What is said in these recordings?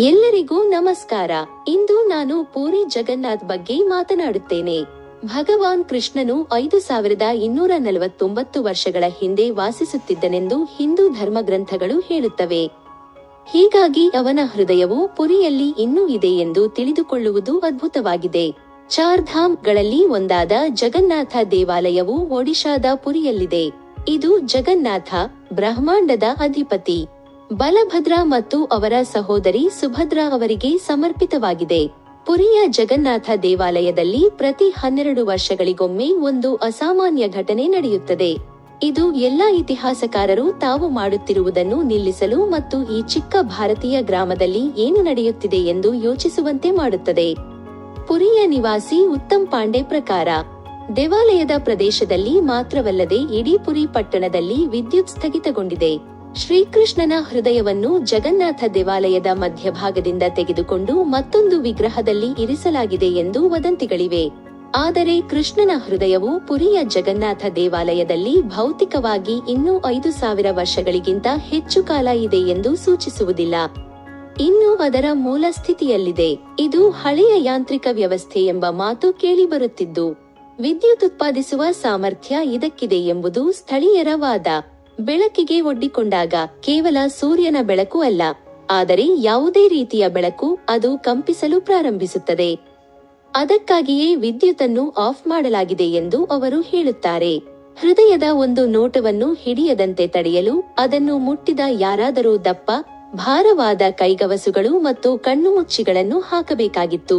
ಎಲ್ಲರಿಗೂ ನಮಸ್ಕಾರ. ಇಂದು ನಾನು ಪೂರಿ ಜಗನ್ನಾಥ್ ಬಗ್ಗೆ ಮಾತನಾಡುತ್ತೇನೆ. ಭಗವಾನ್ ಕೃಷ್ಣನು ಐದು ಸಾವಿರದ ಇನ್ನೂರ ನಲವತ್ತೊಂಬತ್ತು ವರ್ಷಗಳ ಹಿಂದೆ ವಾಸಿಸುತ್ತಿದ್ದನೆಂದು ಹಿಂದೂ ಧರ್ಮ ಗ್ರಂಥಗಳು ಹೇಳುತ್ತವೆ. ಹೀಗಾಗಿ ಅವನ ಹೃದಯವು ಪುರಿಯಲ್ಲಿ ಇನ್ನೂ ಇದೆ ಎಂದು ತಿಳಿದುಕೊಳ್ಳುವುದು ಅದ್ಭುತವಾಗಿದೆ. ಚಾರ್ಧಾಮ್ಗಳಲ್ಲಿ ಒಂದಾದ ಜಗನ್ನಾಥ ದೇವಾಲಯವು ಒಡಿಶಾದ ಪುರಿಯಲ್ಲಿದೆ. ಇದು ಜಗನ್ನಾಥ ಬ್ರಹ್ಮಾಂಡದ ಅಧಿಪತಿ. ಬಲಭದ್ರ ಮತ್ತು ಅವರ ಸಹೋದರಿ ಸುಭದ್ರಾ ಅವರಿಗೆ ಸಮರ್ಪಿತವಾಗಿದೆ. ಪುರಿಯ ಜಗನ್ನಾಥ ದೇವಾಲಯದಲ್ಲಿ ಪ್ರತಿ ಹನ್ನೆರಡು ವರ್ಷಗಳಿಗೊಮ್ಮೆ ಒಂದು ಅಸಾಮಾನ್ಯ ಘಟನೆ ನಡೆಯುತ್ತದೆ. ಇದು ಎಲ್ಲಾ ಇತಿಹಾಸಕಾರರು ತಾವು ಮಾಡುತ್ತಿರುವುದನ್ನು ನಿಲ್ಲಿಸಲು ಮತ್ತು ಈ ಚಿಕ್ಕ ಭಾರತೀಯ ಗ್ರಾಮದಲ್ಲಿ ಏನು ನಡೆಯುತ್ತಿದೆ ಎಂದು ಯೋಚಿಸುವಂತೆ ಮಾಡುತ್ತದೆ. ಪುರಿಯ ನಿವಾಸಿ ಉತ್ತಮ್ ಪಾಂಡೆ ಪ್ರಕಾರ, ದೇವಾಲಯದ ಪ್ರದೇಶದಲ್ಲಿ ಮಾತ್ರವಲ್ಲದೆ ಇಡೀ ಪುರಿ ಪಟ್ಟಣದಲ್ಲಿ ವಿದ್ಯುತ್ ಸ್ಥಗಿತಗೊಂಡಿದೆ. ಶ್ರೀಕೃಷ್ಣನ ಹೃದಯವನ್ನು ಜಗನ್ನಾಥ ದೇವಾಲಯದ ಮಧ್ಯಭಾಗದಿಂದ ತೆಗೆದುಕೊಂಡು ಮತ್ತೊಂದು ವಿಗ್ರಹದಲ್ಲಿ ಇರಿಸಲಾಗಿದೆ ಎಂದು ವದಂತಿಗಳಿವೆ. ಆದರೆ ಕೃಷ್ಣನ ಹೃದಯವು ಪುರಿಯ ಜಗನ್ನಾಥ ದೇವಾಲಯದಲ್ಲಿ ಭೌತಿಕವಾಗಿ ಇನ್ನೂ ಐದು ಸಾವಿರ ವರ್ಷಗಳಿಗಿಂತ ಹೆಚ್ಚು ಕಾಲ ಇದೆ ಎಂದು ಸೂಚಿಸುವುದಿಲ್ಲ. ಇನ್ನು ಅದರ ಮೂಲ ಸ್ಥಿತಿಯಲ್ಲಿದೆ. ಇದು ಹಳೆಯ ಯಾಂತ್ರಿಕ ವ್ಯವಸ್ಥೆ ಎಂಬ ಮಾತು ಕೇಳಿಬರುತ್ತಿದ್ದು, ವಿದ್ಯುತ್ ಉತ್ಪಾದಿಸುವ ಸಾಮರ್ಥ್ಯ ಇದಕ್ಕಿದೆ ಎಂಬುದು ಸ್ಥಳೀಯರ ವಾದ. ಬೆಳಕಿಗೆ ಒಡ್ಡಿಕೊಂಡಾಗ ಕೇವಲ ಸೂರ್ಯನ ಬೆಳಕು ಅಲ್ಲ, ಆದರೆ ಯಾವುದೇ ರೀತಿಯ ಬೆಳಕು ಅದು ಕಂಪಿಸಲು ಪ್ರಾರಂಭಿಸುತ್ತದೆ. ಅದಕ್ಕಾಗಿಯೇ ವಿದ್ಯುತ್ತನ್ನು ಆಫ್ ಮಾಡಲಾಗಿದೆ ಎಂದು ಅವರು ಹೇಳುತ್ತಾರೆ. ಹೃದಯದ ಒಂದು ನೋಟವನ್ನು ಹಿಡಿಯದಂತೆ ತಡೆಯಲು ಅದನ್ನು ಮುಟ್ಟಿದ ಯಾರಾದರೂ ದಪ್ಪ, ಭಾರವಾದ ಕೈಗವಸುಗಳು ಮತ್ತು ಕಣ್ಣುಮುಚ್ಚಿಗಳನ್ನು ಹಾಕಬೇಕಾಗಿತ್ತು.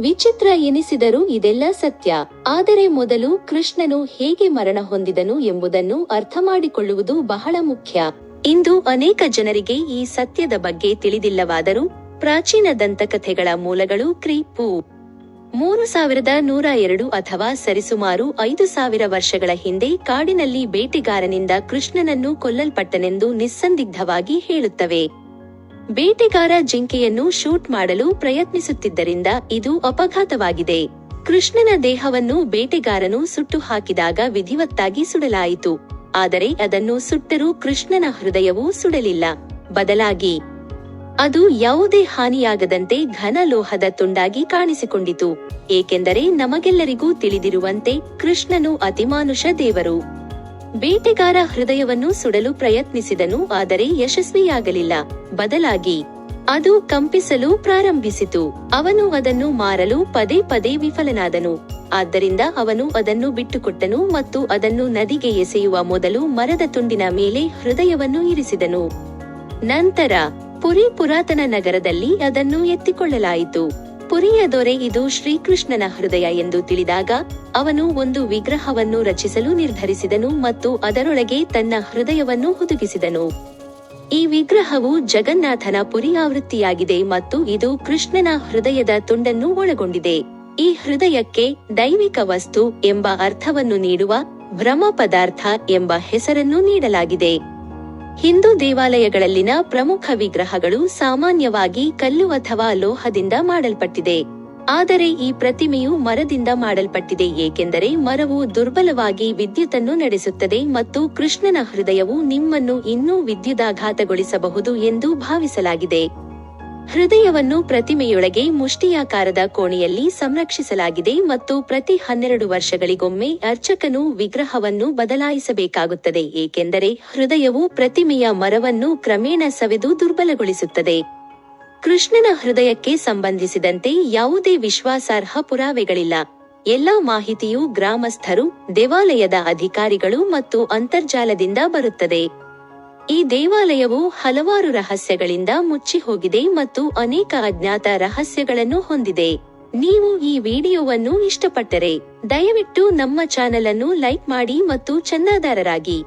ವಿಚಿತ್ರ ಎನಿಸಿದರೂ ಇದೆಲ್ಲ ಸತ್ಯ. ಆದರೆ ಮೊದಲು ಕೃಷ್ಣನು ಹೇಗೆ ಮರಣ ಹೊಂದಿದನು ಎಂಬುದನ್ನು ಅರ್ಥ ಮಾಡಿಕೊಳ್ಳುವುದು ಬಹಳ ಮುಖ್ಯ. ಇಂದು ಅನೇಕ ಜನರಿಗೆ ಈ ಸತ್ಯದ ಬಗ್ಗೆ ತಿಳಿದಿಲ್ಲವಾದರೂ ಪ್ರಾಚೀನ ದಂತಕಥೆಗಳ ಮೂಲಗಳು ಕ್ರೀಪು. ಮೂರು ಸಾವಿರದ ನೂರ ಎರಡು ಅಥವಾ ಸರಿಸುಮಾರು ಐದು ಸಾವಿರ ವರ್ಷಗಳ ಹಿಂದೆ ಕಾಡಿನಲ್ಲಿ ಬೇಟೆಗಾರನಿಂದ ಕೃಷ್ಣನನ್ನು ಕೊಲ್ಲಲ್ಪಟ್ಟನೆಂದು ನಿಸ್ಸಂದಿಗ್ಧವಾಗಿ ಹೇಳುತ್ತವೆ. ಬೇಟೆಗಾರ ಜಿಂಕೆಯನ್ನು ಶೂಟ್ ಮಾಡಲು ಪ್ರಯತ್ನಿಸುತ್ತಿದ್ದರಿಂದ ಇದು ಅಪಘಾತವಾಗಿದೆ. ಕೃಷ್ಣನ ದೇಹವನ್ನು ಬೇಟೆಗಾರನು ಸುಟ್ಟು ಹಾಕಿದಾಗ ವಿಧಿವತ್ತಾಗಿ ಸುಡಲಾಯಿತು. ಆದರೆ ಅದನ್ನು ಸುಟ್ಟರೂ ಕೃಷ್ಣನ ಹೃದಯವೂ ಸುಡಲಿಲ್ಲ. ಬದಲಾಗಿ, ಅದು ಯಾವುದೇ ಹಾನಿಯಾಗದಂತೆ ಘನ ಲೋಹದ ತುಂಡಾಗಿ ಕಾಣಿಸಿಕೊಂಡಿತು. ಏಕೆಂದರೆ ನಮಗೆಲ್ಲರಿಗೂ ತಿಳಿದಿರುವಂತೆ ಕೃಷ್ಣನು ಅತಿಮಾನುಷ ದೇವರು. ಬೇಟೆಗಾರ ಹೃದಯವನ್ನು ಸುಡಲು ಪ್ರಯತ್ನಿಸಿದನು, ಆದರೆ ಯಶಸ್ವಿಯಾಗಲಿಲ್ಲ. ಬದಲಾಗಿ ಅದು ಕಂಪಿಸಲು ಪ್ರಾರಂಭಿಸಿತು. ಅವನು ಅದನ್ನು ಮಾರಲು ಪದೇ ಪದೇ ವಿಫಲನಾದನು. ಆದ್ದರಿಂದ ಅವನು ಅದನ್ನು ಬಿಟ್ಟುಕೊಟ್ಟನು ಮತ್ತು ಅದನ್ನು ನದಿಗೆ ಎಸೆಯುವ ಮೊದಲು ಮರದ ತುಂಡಿನ ಮೇಲೆ ಹೃದಯವನ್ನು ಇರಿಸಿದನು. ನಂತರ ಪುರಿ ಪುರಾತನ ನಗರದಲ್ಲಿ ಅದನ್ನು ಎತ್ತಿಕೊಳ್ಳಲಾಯಿತು. ಪುರಿಯ ದೊರೆ ಇದು ಶ್ರೀಕೃಷ್ಣನ ಹೃದಯ ಎಂದು ತಿಳಿದಾಗ ಅವನು ಒಂದು ವಿಗ್ರಹವನ್ನು ರಚಿಸಲು ನಿರ್ಧರಿಸಿದನು ಮತ್ತು ಅದರೊಳಗೆ ತನ್ನ ಹೃದಯವನ್ನು ಹುದುಗಿಸಿದನು. ಈ ವಿಗ್ರಹವು ಜಗನ್ನಾಥನ ಪುರಿ ಆವೃತ್ತಿಯಾಗಿದೆ ಮತ್ತು ಇದು ಕೃಷ್ಣನ ಹೃದಯದ ತುಂಡನ್ನು ಒಳಗೊಂಡಿದೆ. ಈ ಹೃದಯಕ್ಕೆ ದೈವಿಕ ವಸ್ತು ಎಂಬ ಅರ್ಥವನ್ನು ನೀಡುವ ಭ್ರಮ ಪದಾರ್ಥ ಎಂಬ ಹೆಸರನ್ನು ನೀಡಲಾಗಿದೆ. ಹಿಂದೂ ದೇವಾಲಯಗಳಲ್ಲಿನ ಪ್ರಮುಖ ವಿಗ್ರಹಗಳು ಸಾಮಾನ್ಯವಾಗಿ ಕಲ್ಲು ಅಥವಾ ಲೋಹದಿಂದ ಮಾಡಲ್ಪಟ್ಟಿದೆ. ಆದರೆ ಈ ಪ್ರತಿಮೆಯು ಮರದಿಂದ ಮಾಡಲ್ಪಟ್ಟಿದೆ, ಏಕೆಂದರೆ ಮರವು ದುರ್ಬಲವಾಗಿ ವಿದ್ಯುತ್ತನ್ನು ನಡೆಸುತ್ತದೆ ಮತ್ತು ಕೃಷ್ಣನ ಹೃದಯವು ನಿಮ್ಮನ್ನು ಇನ್ನೂ ವಿದ್ಯುದಾಘಾತಗೊಳಿಸಬಹುದು ಎಂದು ಭಾವಿಸಲಾಗಿದೆ. ಹೃದಯವನ್ನು ಪ್ರತಿಮೆಯೊಳಗೆ ಮುಷ್ಟಿಯಾಕಾರದ ಕೋಣೆಯಲ್ಲಿ ಸಂರಕ್ಷಿಸಲಾಗಿದೆ ಮತ್ತು ಪ್ರತಿ ಹನ್ನೆರಡು ವರ್ಷಗಳಿಗೊಮ್ಮೆ ಅರ್ಚಕನು ವಿಗ್ರಹವನ್ನು ಬದಲಾಯಿಸಬೇಕಾಗುತ್ತದೆ, ಏಕೆಂದರೆ ಹೃದಯವು ಪ್ರತಿಮೆಯ ಮರವನ್ನು ಕ್ರಮೇಣ ಸವೆದು ದುರ್ಬಲಗೊಳಿಸುತ್ತದೆ. ಕೃಷ್ಣನ ಹೃದಯಕ್ಕೆ ಸಂಬಂಧಿಸಿದಂತೆ ಯಾವುದೇ ವಿಶ್ವಾಸಾರ್ಹ ಪುರಾವೆಗಳಿಲ್ಲ. ಎಲ್ಲಾ ಮಾಹಿತಿಯು ಗ್ರಾಮಸ್ಥರು, ದೇವಾಲಯದ ಅಧಿಕಾರಿಗಳು ಮತ್ತು ಅಂತರ್ಜಾಲದಿಂದ ಬರುತ್ತದೆ. ಈ ದೇವಾಲಯವು ಹಲವಾರು ರಹಸ್ಯಗಳಿಂದ ಮುಚ್ಚಿ ಹೋಗಿದೆ ಮತ್ತು ಅನೇಕ ಅಜ್ಞಾತ ರಹಸ್ಯಗಳನ್ನು ಹೊಂದಿದೆ. ನೀವು ಈ ವಿಡಿಯೋವನ್ನು ಇಷ್ಟಪಟ್ಟರೆ ದಯವಿಟ್ಟು ನಮ್ಮ ಚಾನೆಲ್ ಅನ್ನು ಲೈಕ್ ಮಾಡಿ ಮತ್ತು ಚಂದಾದಾರರಾಗಿ.